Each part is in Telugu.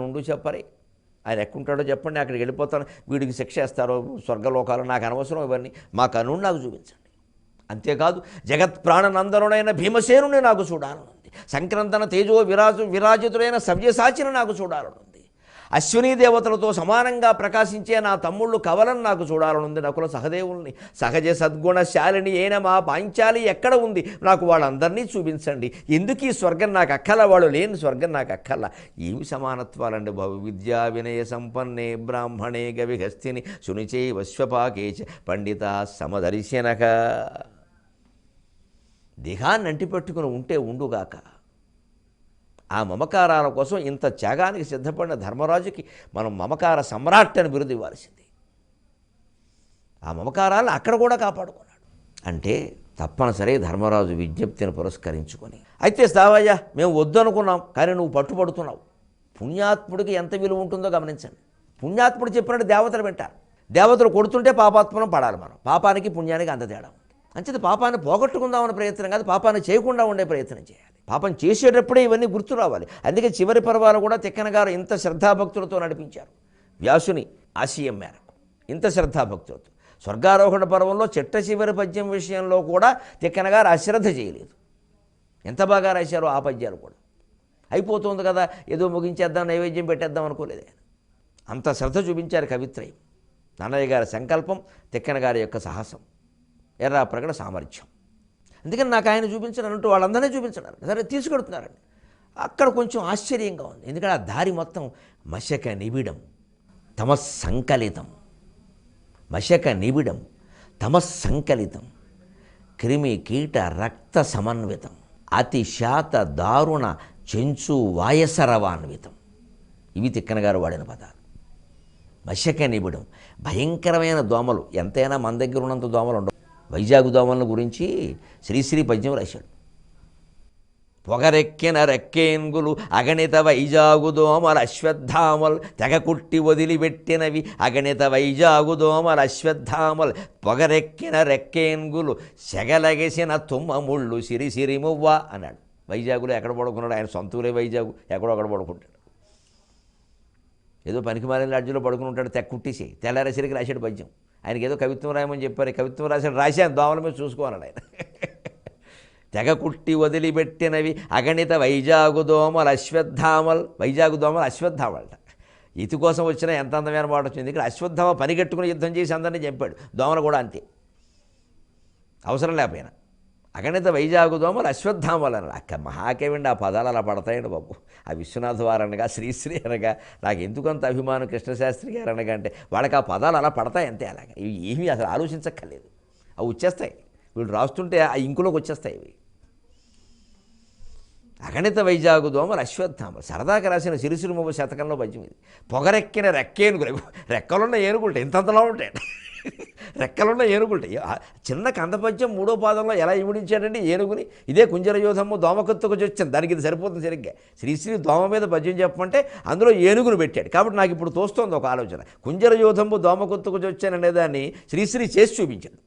ఉండు చెప్పరే. ఆయన ఎక్కుంటాడో చెప్పండి అక్కడికి వెళ్ళిపోతాను. వీడికి శిక్ష వేస్తారో స్వర్గలోకాలు నాకు అనవసరం ఇవన్నీ. మా కనుడు నాకు చూపించండి. అంతేకాదు జగత్ ప్రాణనందరుడైన భీమసేనుని నాకు చూడాలనుంది. సంక్రంతన తేజో విరాజు విరాజితుడైన సవ్యసాచిని నాకు చూడాలనుంది. అశ్వినీ దేవతలతో సమానంగా ప్రకాశించే నా తమ్ముళ్ళు కవలను నాకు చూడాలనుంది. నకుల సహదేవుల్ని సహజ సద్గుణ శాలిని అయిన మా పాంచాలి ఎక్కడ ఉంది? నాకు వాళ్ళందరినీ చూపించండి. ఎందుకు ఈ స్వర్గం నాకు అక్కల? వాళ్ళు లేని స్వర్గం నాకు అక్కల. ఏమి సమానత్వాలండి బాబు? విద్యా వినయ సంపన్నే బ్రాహ్మణే గవిహస్తిని సునిచే వశ్వపాకేచ పండిత సమదర్శనక. దేహాన్ని అంటిపెట్టుకుని ఉంటే ఉండుగాక. ఆ మమకారాల కోసం ఇంత త్యాగానికి సిద్ధపడిన ధర్మరాజుకి మనం మమకార సమ్రాట్ అని బిరుదు ఇవ్వాల్సింది. ఆ మమకారాలను అక్కడ కూడా కాపాడుకున్నాడు. అంటే తప్పనిసరి ధర్మరాజు విజ్ఞప్తిని పురస్కరించుకొని అయితే సావయ్య మేము వద్దనుకున్నాం కానీ నువ్వు పట్టుపడుతున్నావు పుణ్యాత్ముడికి ఎంత విలువ ఉంటుందో గమనించండి. పుణ్యాత్ముడు చెప్పినట్టు దేవతలు వింటారు. దేవతలు కొడుతుంటే పాపాత్మనం పడాలి మనం. పాపానికి పుణ్యానికి అంత తేడా అంచేది పాపాన్ని పోగొట్టుకుందామనే ప్రయత్నం కాదు పాపాన్ని చేయకుండా ఉండే ప్రయత్నం చేయాలి. పాపం చేసేటప్పుడే ఇవన్నీ గుర్తు రావాలి. అందుకే చివరి పర్వాలు కూడా తిక్కన గారు ఇంత శ్రద్ధాభక్తులతో నడిపించారు. వ్యాసుని ఆశయం మేరకు ఇంత శ్రద్ధాభక్తులతో. స్వర్గారోహణ పర్వంలో చిట్ట చివరి పద్యం విషయంలో కూడా తిక్కన గారు అశ్రద్ధ చేయలేదు. ఎంత బాగా రాశారో ఆ పద్యాలు కూడా. అయిపోతుంది కదా ఏదో ముగించేద్దాం నైవేద్యం పెట్టేద్దాం అనుకోలేదు ఆయన. అంత శ్రద్ధ చూపించారు కవిత్రయం. నాన్నయ్య గారి సంకల్పం తిక్కన గారి యొక్క సాహసం. ఎర్రా ప్రకట సామర్థ్యం. అందుకని నాకు ఆయన చూపించడంటూ వాళ్ళందరినీ చూపించడానికి సరే తీసుకెడుతున్నారండి. అక్కడ కొంచెం ఆశ్చర్యంగా ఉంది. ఎందుకంటే ఆ దారి మొత్తం మశక నిబిడం తమస్సంకలితం మశక నిబిడం తమస్సంకలితం క్రిమి కీట రక్త సమన్వితం. అతి శాత దారుణ చెంచు వాయసరవాన్వితం. ఇవి తిక్కనగారు వాడిన పదాలు. మశక నిబిడం భయంకరమైన దోమలు. ఎంతైనా మన దగ్గర ఉన్నంత దోమలు ఉండవు. వైజాగ్ దోమల గురించి శ్రీశ్రీ పద్యం రాశాడు. పొగరెక్కిన రెక్కేంగులు అగణిత వైజాగుదోమల అశ్వత్థామల్ తెగ కుట్టి వదిలిపెట్టినవి అగణిత వైజాగుదోమల అశ్వత్థామల్ పొగరెక్కిన రెక్కేంగులు సెగలగేసిన తుమ్మముళ్ళు సిరి సిరి అన్నాడు. వైజాగులో ఎక్కడ పడుకున్నాడు? ఆయన సొంతూరే వైజాగు. ఎక్కడో అక్కడ పడుకుంటాడు. ఏదో పనికి మారిన లాడ్జిలో పడుకుని ఉంటాడు. తెగ కుట్టేసి తెల్లారేసరికి రాశాడు పద్యం. ఆయనకి ఏదో కవిత్వం రాయమని చెప్పారు. కవిత్వం రాసిన రాశాను దోమల మీద చూసుకోవాలన్నాడు ఆయన. తెగ కుట్టి వదిలిపెట్టినవి అగణిత వైజాగు దోమలు అశ్వత్థామల్ వైజాగు దోమలు అశ్వత్థామలట. ఇతి కోసం వచ్చిన ఎంత అందమైన మాట వచ్చింది? ఇక్కడ అశ్వత్థామ పనిగట్టుకుని యుద్ధం చేసి అందరినీ చంపాడు. దోమలు కూడా అంతే. అవసరం లేకపోయినా. అగణిత వైజాగు దోమలు అశ్వత్థామలు అన్నారు. అక్క మహాకేవండి ఆ పదాలు అలా పడతాయండి బాబు. ఆ విశ్వనాథ వారు అనగా శ్రీశ్రీ అనగా నాకు ఎందుకంత అభిమానం కృష్ణశాస్త్రి గారు అనగా అంటే వాళ్ళకి ఆ పదాలు అలా పడతాయి అంతే అలాగా. ఇవి ఏమీ అసలు ఆలోచించక్కర్లేదు. అవి వచ్చేస్తాయి. వీళ్ళు రాస్తుంటే ఆ ఇంకులోకి వచ్చేస్తాయి ఇవి. అగణిత వైజాగు దోమలు అశ్వత్థామలు. సరదాగా రాసిన సిరిసిరిమొవ్వ శతకంలో పద్యం ఇది. పొగరెక్కిన రెక్కేనుగులు రెక్కలున్న ఏనుగుంటాయి ఇంతంతలా ఉంటాయి రెక్కలున్న ఏనుగుంటాయి చిన్న కందపద్యం మూడో పాదంలో ఎలా ఇమిడించాడండి ఏనుగుని? ఇదే కుంజరయోధము దోమకత్తుకు వచ్చింది దానికి ఇది సరిపోతుంది సరిగ్గా. శ్రీశ్రీ దోమ మీద పద్యం చెప్పమంటే అందులో ఏనుగును పెట్టాడు. కాబట్టి నాకు ఇప్పుడు తోస్తోంది ఒక ఆలోచన. కుంజరయోధము దోమకొత్తుకు వచ్చాననే దాన్ని శ్రీశ్రీ చేసి చూపించాడు.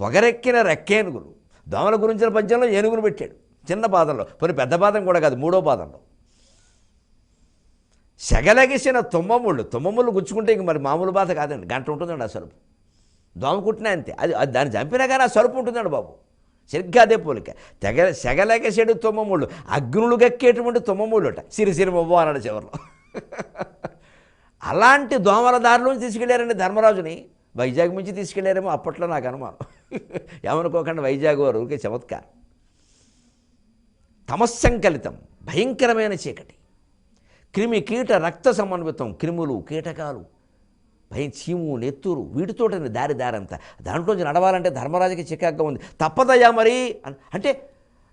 పొగరెక్కిన రెక్కేనుగులు. దోమల గురించిన పద్యంలో ఏనుగును పెట్టాడు. చిన్న పాదంలో. కొన్ని పెద్ద పాదం కూడా కాదు మూడో పాదంలో. సెగలగేసిన తుమ్మముళ్ళు తుమ్మముళ్ళు గుచ్చుకుంటే ఇంక మరి మామూలు బాధ కాదండి. గంట ఉంటుందండి ఆ సరుపు దోమ కుట్టినా అంతే. అది అది దాన్ని చంపినా కానీ ఆ సరుపు ఉంటుందండి బాబు. సరిగ్గా అదే పోలిక. తెగ సెగలగసేడు తుమ్మముళ్ళు అగ్నులు గక్కేటువంటి తుమ్మముళ్ళుట. సిరి సిరి మొవ్వ అన్నాడు చివరిలో. అలాంటి దోమల దారిలోంచి తీసుకెళ్ళారండి ధర్మరాజుని. వైజాగ్ నుంచి తీసుకెళ్ళారేమో అప్పట్లో నాకు అనుమానం. ఏమనుకోకుండా వైజాగ్ వారు ఊరికే చమత్కారం. తమస్సంకలితం భయంకరమైన చీకటి. క్రిమి కీట రక్త సమన్వితం క్రిములు కీటకాలు భయం చీము నెత్తురు వీటితోటని దారి దారంతా. దాంట్లోంచి నడవాలంటే ధర్మరాజుకి చికాగ్గా ఉంది. తప్పదయ్యా మరి అన్- అంటే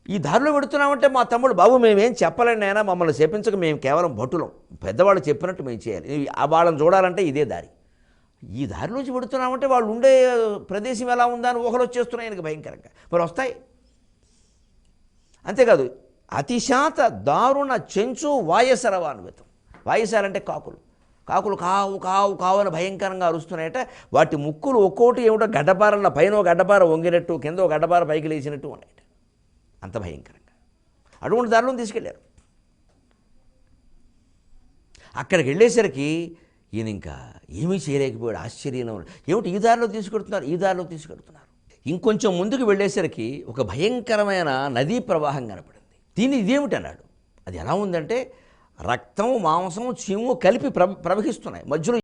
ఈ దారిలో పెడుతున్నామంటే మా తమ్ముడు బాబు మేమేం చెప్పలేండి అయినా మమ్మల్ని చేపించక మేము కేవలం భటులం. పెద్దవాళ్ళు చెప్పినట్టు మేము చేయాలి. ఆ వాళ్ళని చూడాలంటే ఇదే దారి. ఈ దారిలోంచి పెడుతున్నామంటే వాళ్ళు ఉండే ప్రదేశం ఎలా ఉందా అని ఊహలు వచ్చేస్తున్నాయి ఆయనకి భయంకరంగా. మరి వస్తాయి. అంతేకాదు అతిశాత దారుణ చెంచు వాయసరవాన్వితం. వాయసాలంటే కాకులు. కాకులు కావు కావు కావు అని భయంకరంగా అరుస్తున్నాయట. వాటి ముక్కులు ఒక్కోటి ఏమిటో గడ్డపారల పైన ఒక గడ్డపార వంగినట్టు కింద ఒక గడ్డపార పైకి లేచినట్టు ఉన్నాయట అంత భయంకరంగా. అటువంటి దారిలో తీసుకెళ్ళారు అక్కడికి వెళ్ళేసరికి ఈయన ఇంకా ఏమీ చేయలేకపోయాడు. ఆశ్చర్యంలో ఏమిటి ఈ దారిలో తీసుకెడుతున్నారు ఈ దారిలో తీసుకెడుతున్నారు ఇంకొంచెం ముందుకు వెళ్ళేసరికి ఒక భయంకరమైన నదీ ప్రవాహం కనపడింది. దీన్ని ఇదేమిటి అన్నాడు అది ఎలా ఉందంటే రక్తం మాంసం చీము కలిపి ప్ర ప్రవహిస్తున్నాయి. మధ్యలో